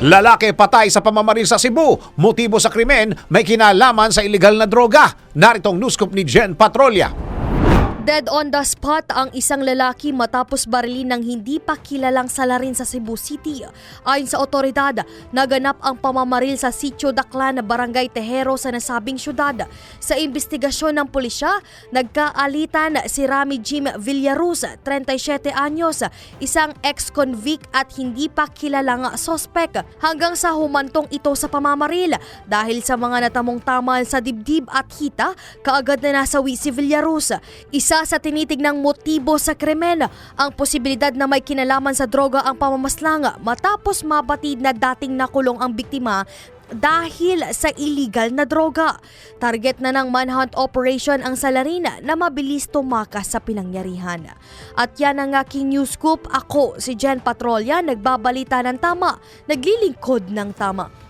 Lalaki patay sa pamamaril sa Cebu. Motibo sa krimen may kinalaman sa ilegal na droga. Naritong newscoop ni Jen Patrolya. Dead on the spot ang isang lalaki matapos barilin ng hindi pa kilalang salarin sa Cebu City. Ayon sa otoridad, naganap ang pamamaril sa Sitio Daclan, Barangay Tejero sa nasabing syudad. Sa investigasyon ng pulisya, nagkaalitan si Rami Jim Villaruz, 37 anyos, isang ex-convict at hindi pa kilalang sospek hanggang sa humantong ito sa pamamaril dahil sa mga natamong tamal sa dibdib at hita, kaagad na nasawi si Villaruz. Isa sa tinitignang motibo sa krimen, ang posibilidad na may kinalaman sa droga ang pamamaslang matapos mabatid na dating nakulong ang biktima dahil sa illegal na droga. Target na ng manhunt operation ang salarina na mabilis tumakas sa pinangyarihan. At yan ang aking news scoop. Ako si Jen Patrolya, nagbabalita ng tama, naglilingkod ng tama.